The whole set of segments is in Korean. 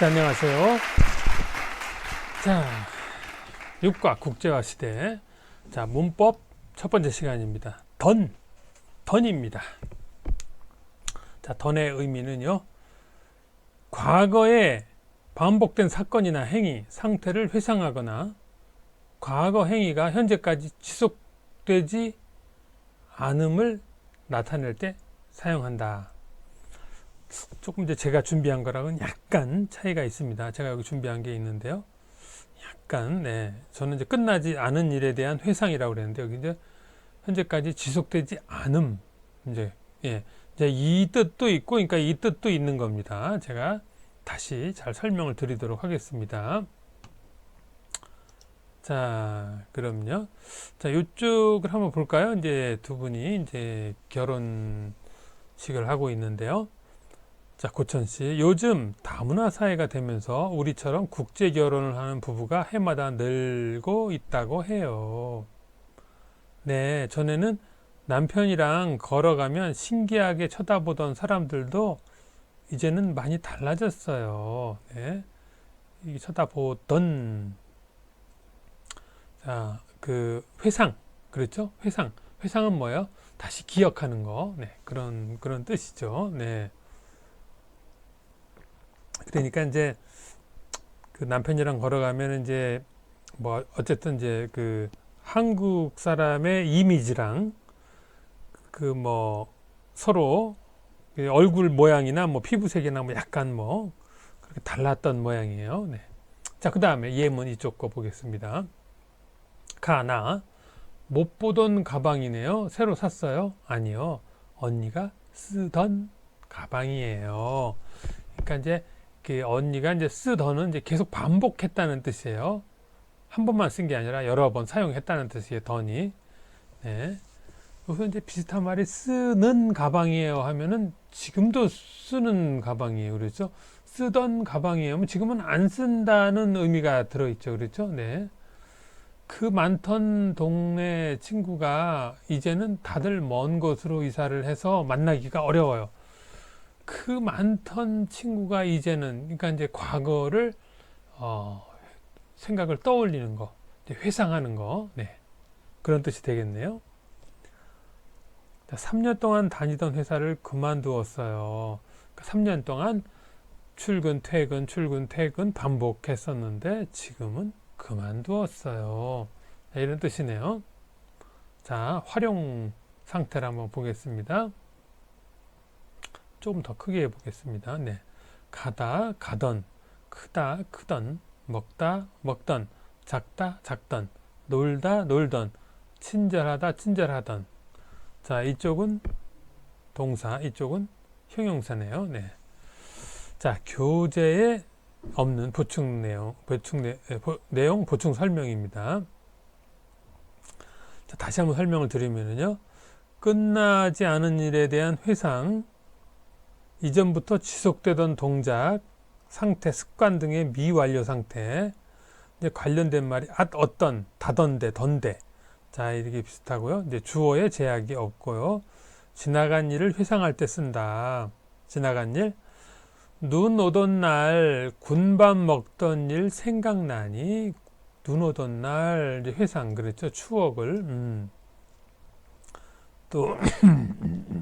자, 안녕하세요. 자, 육과 국제화 시대. 자, 문법 첫 번째 시간입니다. 던, 던입니다. 자, 던의 의미는요. 과거에 반복된 사건이나 행위, 상태를 회상하거나 과거 행위가 현재까지 지속되지 않음을 나타낼 때 사용한다. 조금 이제 제가 준비한 거랑은 약간 차이가 있습니다. 제가 여기 준비한 게 있는데요. 약간, 네. 저는 이제 끝나지 않은 일에 대한 회상이라고 그랬는데, 여기 이제 현재까지 지속되지 않음. 이제, 예. 이제 이 뜻도 있고, 그러니까 이 뜻도 있는 겁니다. 제가 다시 잘 설명을 드리도록 하겠습니다. 자, 그럼요. 자, 이쪽을 한번 볼까요? 이제 두 분이 이제 결혼식을 하고 있는데요. 자, 고천 씨. 요즘 다문화 사회가 되면서 우리처럼 국제 결혼을 하는 부부가 해마다 늘고 있다고 해요. 네, 전에는 남편이랑 걸어가면 신기하게 쳐다보던 사람들도 이제는 많이 달라졌어요. 네. 이 쳐다보던 자, 그 회상. 그렇죠? 회상. 회상은 뭐예요? 다시 기억하는 거. 네. 그런 그런 뜻이죠. 네. 그러니까 이제 그 남편이랑 걸어가면 이제 뭐 어쨌든 이제 그 한국 사람의 이미지랑 그 뭐 서로 그 얼굴 모양이나 뭐 피부색이나 뭐 약간 뭐 그렇게 달랐던 모양이에요. 네. 자, 그 다음에 예문 이쪽 거 보겠습니다. 가나 못 보던 가방이네요. 새로 샀어요? 아니요. 언니가 쓰던 가방이에요. 그러니까 이제 그 언니가 이제 쓰던은 이제 계속 반복했다는 뜻이에요. 한 번만 쓴 게 아니라 여러 번 사용했다는 뜻이에요. 던이. 네. 여기서 이제 비슷한 말이 쓰는 가방이에요 하면은 지금도 쓰는 가방이에요. 그렇죠? 쓰던 가방이에요. 하면 지금은 안 쓴다는 의미가 들어있죠. 그렇죠? 네. 그 많던 동네 친구가 이제는 다들 먼 곳으로 이사를 해서 만나기가 어려워요. 그 많던 친구가 이제는 그러니까 이제 과거를 어, 생각을 떠올리는 거, 회상하는 거, 네 그런 뜻이 되겠네요. 자, 3년 동안 다니던 회사를 그만두었어요. 그러니까 3년 동안 출근, 퇴근, 출근, 퇴근 반복했었는데 지금은 그만두었어요. 네, 이런 뜻이네요. 자, 활용 상태를 한번 보겠습니다. 조금 더 크게 해보겠습니다. 네. 가다, 가던, 크다, 크던, 먹다, 먹던, 작다, 작던, 놀다, 놀던, 친절하다, 친절하던. 자, 이쪽은 동사, 이쪽은 형용사네요. 네. 자, 교재에 없는 보충 내용, 보충 내, 보, 내용 보충 설명입니다. 자, 다시 한번 설명을 드리면요. 끝나지 않은 일에 대한 회상, 이전부터 지속되던 동작, 상태, 습관 등의 미완료 상태, 이제 관련된 말이 앗 어떤, 다던데, 던데. 자, 이렇게 비슷하고요. 이제 주어에 제약이 없고요. 지나간 일을 회상할 때 쓴다. 지나간 일. 눈 오던 날 군밥 먹던 일 생각나니 눈 오던 날 회상 그랬죠. 추억을. 음. 또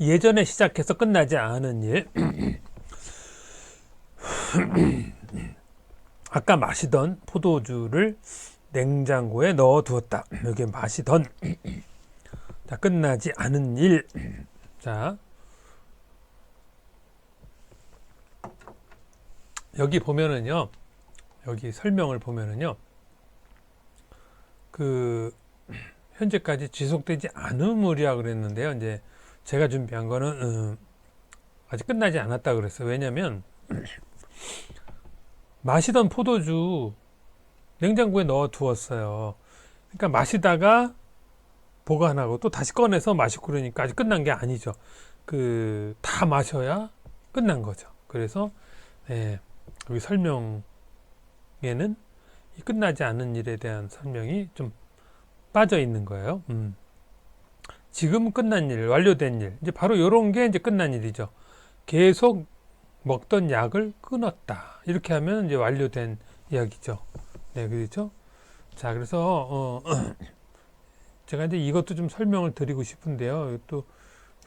예전에 시작해서 끝나지 않은 일. 아까 마시던 포도주를 냉장고에 넣어 두었다. 여기 마시던. 자, 끝나지 않은 일. 자. 여기 보면은요. 여기 설명을 보면은요. 그 현재까지 지속되지 않음을이라 그랬는데요. 이제 제가 준비한 거는 음, 아직 끝나지 않았다 그랬어요. 왜냐면 마시던 포도주 냉장고에 넣어 두었어요. 그러니까 마시다가 보관하고 또 다시 꺼내서 마시고 그러니까 아직 끝난 게 아니죠. 그 다 마셔야 끝난 거죠. 그래서 네, 여기 설명에는 이 끝나지 않은 일에 대한 설명이 좀 빠져 있는 거예요. 음. 지금 끝난 일, 완료된 일. 이제 바로 이런 게 이제 끝난 일이죠. 계속 먹던 약을 끊었다. 이렇게 하면 이제 완료된 이야기죠. 네, 그렇죠? 자, 그래서 어 제가 이제 이것도 좀 설명을 드리고 싶은데요. 또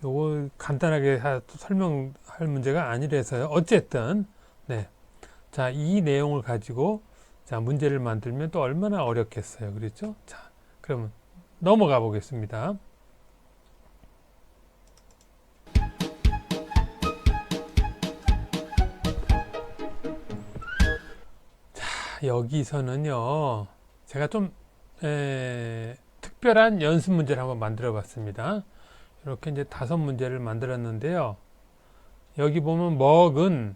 요거 간단하게 설명할 문제가 아니라서요. 어쨌든 네. 자, 이 내용을 가지고 자, 문제를 만들면 또 얼마나 어렵겠어요. 그렇죠? 자, 그러면 넘어가 보겠습니다. 여기서는요. 제가 좀 에, 특별한 연습 문제를 한번 만들어 봤습니다. 이렇게 이제 다섯 문제를 만들었는데요. 여기 보면 먹은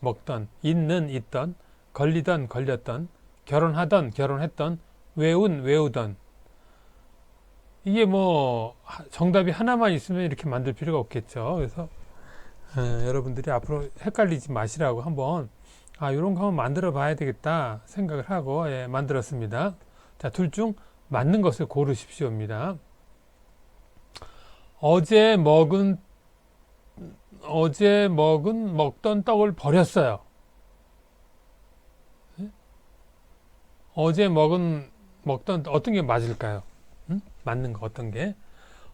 먹던 있는 있던 걸리던 걸렸던 결혼하던 결혼했던 외운 외우던 이게 뭐 하- 정답이 하나만 있으면 이렇게 만들 필요가 없겠죠. 그래서 에, 여러분들이 앞으로 헷갈리지 마시라고 한번 아 이런 거 한번 만들어 봐야 되겠다 생각을 하고 예, 만들었습니다. 자, 둘 중 맞는 것을 고르십시오입니다. 어제 먹은 어제 먹은 먹던 떡을 버렸어요. 예? 어제 먹은 먹던 어떤 게 맞을까요? 응? 맞는 거 어떤 게?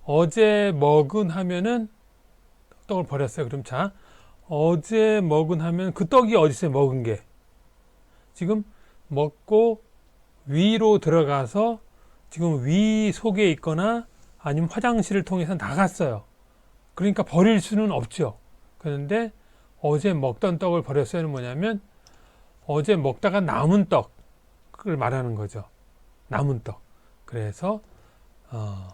어제 먹은 하면은 떡을 버렸어요. 그럼 자, 어제 먹은 하면 그 떡이 어디 있어요? 먹은 게. 지금 먹고 위로 들어가서 지금 위 속에 있거나 아니면 화장실을 통해서 나갔어요. 그러니까 버릴 수는 없죠. 그런데 어제 먹던 떡을 버렸어요는 뭐냐면 어제 먹다가 남은 떡을 말하는 거죠. 남은 떡. 그래서 어,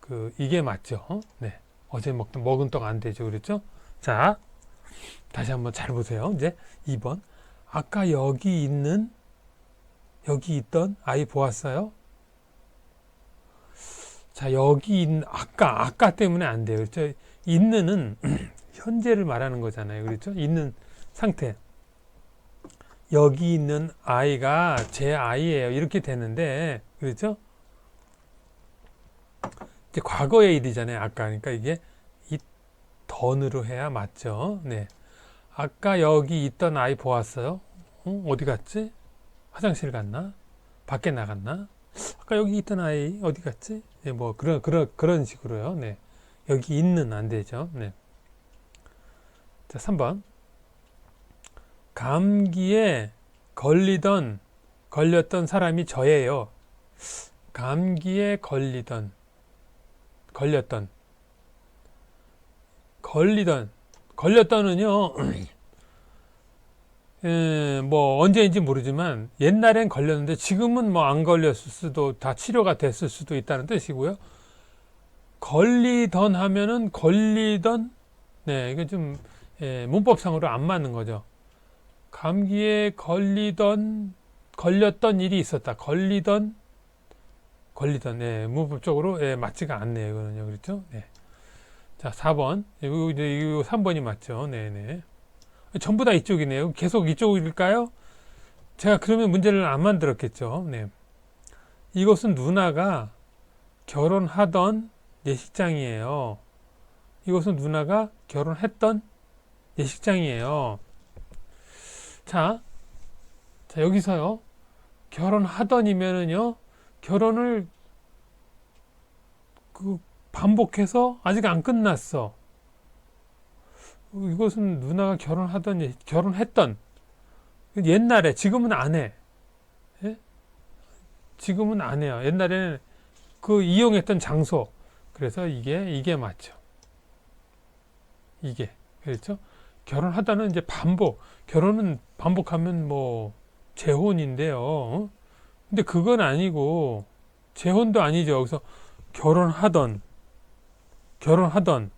그 이게 맞죠. 어? 네. 어제 먹던 먹은 떡 안 되죠. 그렇죠? 자, 다시 한번 잘 보세요. 이제 2번. 아까 여기 있는 여기 있던 아이 보았어요? 자, 여기 있는 아까 아까 때문에 안 돼요. 그렇죠? 있는은 현재를 말하는 거잖아요. 그렇죠? 있는 상태. 여기 있는 아이가 제 아이예요. 이렇게 되는데 그렇죠? 이제 과거의 일이잖아요. 아까 그러니까 이게 이 던으로 해야 맞죠. 네. 아까 여기 있던 아이 보았어요? 어? 어디 갔지? 화장실 갔나? 밖에 나갔나? 아까 여기 있던 아이 어디 갔지? 네, 뭐 그런 그런 그런 식으로요. 네. 여기 있는 안 되죠. 네. 자, 3번. 감기에 걸리던 걸렸던 사람이 저예요. 감기에 걸리던 걸렸던 걸리던 걸렸던은요. 예, 뭐 언제인지 모르지만 옛날엔 걸렸는데 지금은 뭐 안 걸렸을 수도 다 치료가 됐을 수도 있다는 뜻이고요. 걸리던 하면은 걸리던 네 이게 좀 예, 문법상으로 안 맞는 거죠. 감기에 걸리던 걸렸던 일이 있었다. 걸리던 걸리던 예, 문법적으로 예, 맞지가 않네요. 이거는요. 그렇죠? 네. 자, 4번. 이거 이제 이거 3번이 맞죠? 네, 네. 전부 다 이쪽이네요. 계속 이쪽일까요? 제가 그러면 문제를 안 만들었겠죠. 네. 이것은 누나가 결혼하던 예식장이에요. 이것은 누나가 결혼했던 예식장이에요. 자, 자 여기서요. 결혼하던이면은요. 결혼을 그 반복해서 아직 안 끝났어. 이것은 누나가 결혼하던 예- 결혼했던 옛날에 지금은 안 해. 예? 지금은 안 해요. 옛날에는 그 이용했던 장소. 그래서 이게 이게 맞죠. 이게 그렇죠. 결혼하다는 이제 반복. 결혼은 반복하면 뭐 재혼인데요. 어? 근데 그건 아니고 재혼도 아니죠. 그래서 결혼하던 결혼하던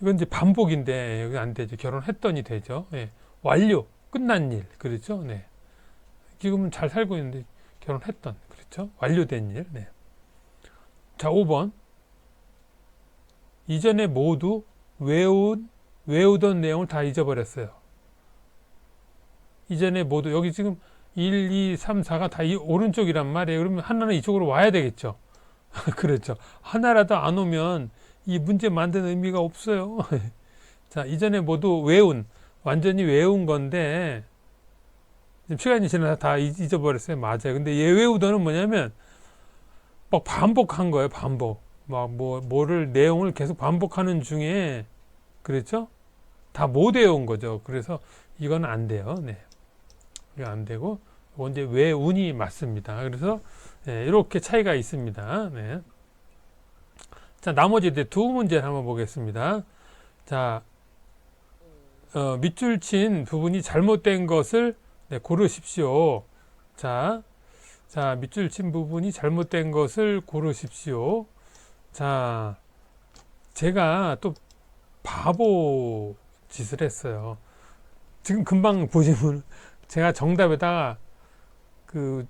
이건 이제 반복인데 여기 안 되죠. 결혼했더니 되죠. 예. 완료 끝난 일 그렇죠. 네. 지금은 잘 살고 있는데 결혼했던 그렇죠. 완료된 일. 네. 자 5번 이전에 모두 외운 외우던 내용을 다 잊어버렸어요. 이전에 모두 여기 지금 1, 2, 3, 4가 다 이 오른쪽이란 말이에요. 그러면 하나는 이쪽으로 와야 되겠죠. 그렇죠. 하나라도 안 오면 이 문제 만든 의미가 없어요. 자, 이전에 모두 외운, 완전히 외운 건데, 시간이 지나서 다 잊- 잊어버렸어요. 맞아요. 근데 얘 외우더는 뭐냐면, 막 반복한 거예요. 반복. 막 뭐, 뭐를, 내용을 계속 반복하는 중에, 그랬죠? 다 못 외운 거죠. 그래서 이건 안 돼요. 네. 이거 안 되고, 이제 외운이 맞습니다. 그래서, 네, 이렇게 차이가 있습니다. 네. 자, 나머지 이제 두 문제를 한번 보겠습니다. 자, 어, 밑줄 친 부분이 잘못된 것을 네, 고르십시오. 자, 자, 밑줄 친 부분이 잘못된 것을 고르십시오. 자, 제가 또 바보 짓을 했어요. 지금 금방 보시면 제가 정답에다가 그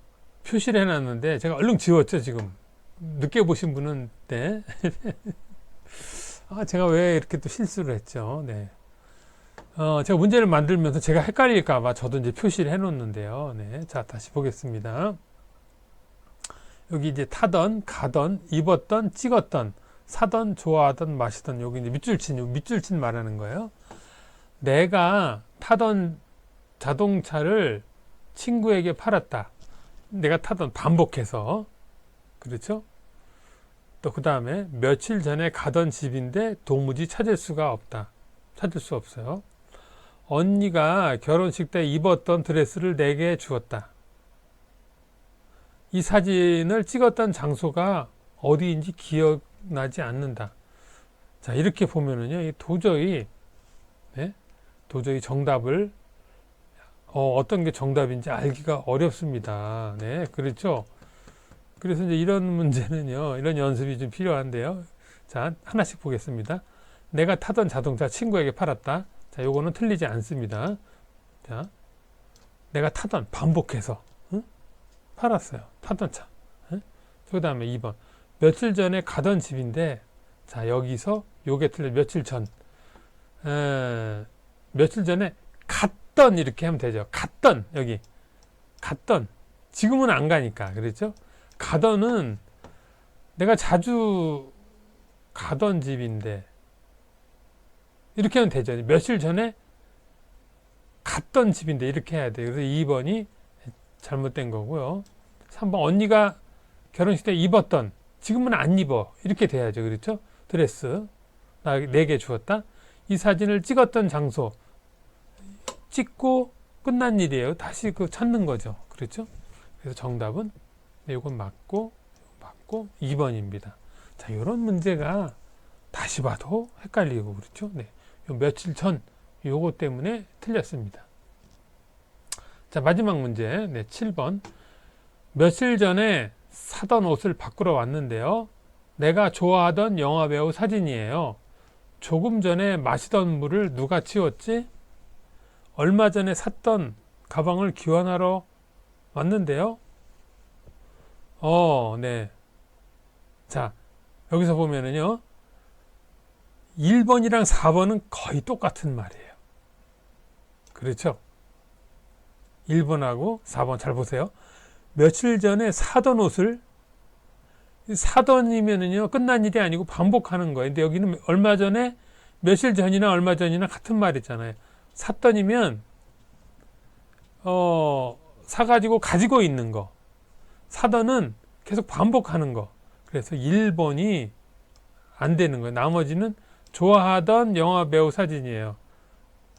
표시를 해놨는데 제가 얼른 지웠죠, 지금. 늦게 보신 분은 네. 아, 제가 왜 이렇게 또 실수를 했죠. 네. 어, 제가 문제를 만들면서 제가 헷갈릴까봐 저도 이제 표시를 해놓는데요. 네. 자, 다시 보겠습니다. 여기 이제 타던, 가던, 입었던, 찍었던, 사던, 좋아하던, 마시던, 여기 이제 밑줄친, 요 밑줄 친 말하는 거예요. 내가 타던 자동차를 친구에게 팔았다. 내가 타던 반복해서. 그렇죠? 또 그 다음에 며칠 전에 가던 집인데 도무지 찾을 수가 없다. 찾을 수 없어요. 언니가 결혼식 때 입었던 드레스를 내게 주었다. 이 사진을 찍었던 장소가 어디인지 기억나지 않는다. 자, 이렇게 보면은요, 이 도저히, 네? 도저히 정답을, 어, 어떤 게 정답인지 알기가 어렵습니다. 네, 그렇죠? 그래서 이제 이런 문제는요, 이런 연습이 좀 필요한데요. 자, 하나씩 보겠습니다. 내가 타던 자동차 친구에게 팔았다. 자, 요거는 틀리지 않습니다. 자, 내가 타던 반복해서 응? 팔았어요. 타던 차. 응? 그 다음에 2번. 며칠 전에 가던 집인데, 자, 여기서 요게 틀려. 며칠 전. 에, 며칠 전에 갔 던 이렇게 하면 되죠. 갔던 여기 갔던 지금은 안 가니까 그렇죠? 가던은 내가 자주 가던 집인데 이렇게 하면 되죠. 며칠 전에 갔던 집인데 이렇게 해야 돼요. 그래서 2번이 잘못된 거고요. 3번 언니가 결혼식 때 입었던 지금은 안 입어 이렇게 돼야죠. 그렇죠? 드레스 나 4개 주었다. 이 사진을 찍었던 장소 찍고 끝난 일이에요. 다시 그 찾는 거죠. 그렇죠? 그래서 정답은 네, 이건 맞고 맞고 2번입니다. 자, 이런 문제가 다시 봐도 헷갈리고 그렇죠? 네. 요 며칠 전 요거 때문에 틀렸습니다. 자, 마지막 문제. 네, 7번. 며칠 전에 사던 옷을 바꾸러 왔는데요. 내가 좋아하던 영화배우 사진이에요. 조금 전에 마시던 물을 누가 치웠지? 얼마 전에 샀던 가방을 교환하러 왔는데요. 어, 네. 자, 여기서 보면은요. 1번이랑 4번은 거의 똑같은 말이에요. 그렇죠? 1번하고 4번 잘 보세요. 며칠 전에 사던 옷을 사던이면은요 끝난 일이 아니고 반복하는 거예요. 근데 여기는 얼마 전에 며칠 전이나 얼마 전이나 같은 말이잖아요. 샀던이면 어 사가지고 가지고 있는 거. 사던은 계속 반복하는 거. 그래서 1번이 안 되는 거예요. 나머지는 좋아하던 영화 배우 사진이에요.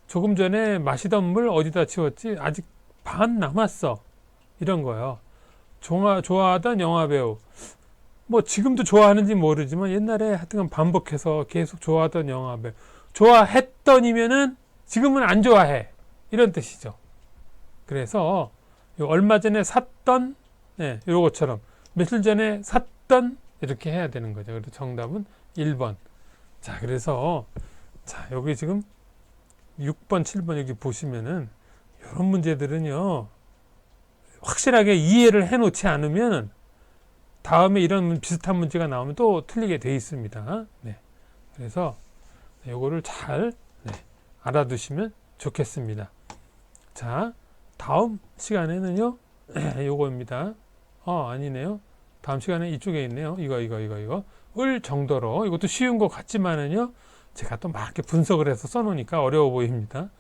조금 전에 마시던 물 어디다 치웠지? 아직 반 남았어. 이런 거예요. 좋아, 좋아하던 영화 배우. 뭐 지금도 좋아하는지 모르지만 옛날에 하여튼 반복해서 계속 좋아하던 영화 배우. 좋아했던이면은 지금은 안 좋아해. 이런 뜻이죠. 그래서 요 얼마 전에 샀던 네, 요것처럼 며칠 전에 샀던 이렇게 해야 되는 거죠. 그래서 정답은 1번. 자, 그래서 자, 여기 지금 6번, 7번 여기 보시면은 이런 문제들은요. 확실하게 이해를 해 놓지 않으면 다음에 이런 비슷한 문제가 나오면 또 틀리게 돼 있습니다. 네. 그래서 요거를 잘 네, 알아두시면 좋겠습니다. 자, 다음 시간에는요. 요거입니다. 어, 아니네요. 다음 시간에 이쪽에 있네요. 이거 이거 이거 이거 을 정도로 이것도 쉬운 것 같지만은요. 제가 또 막 이렇게 분석을 해서 써놓으니까 어려워 보입니다.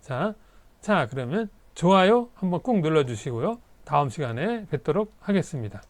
자, 자 그러면 좋아요 한번 꾹 눌러주시고요. 다음 시간에 뵙도록 하겠습니다.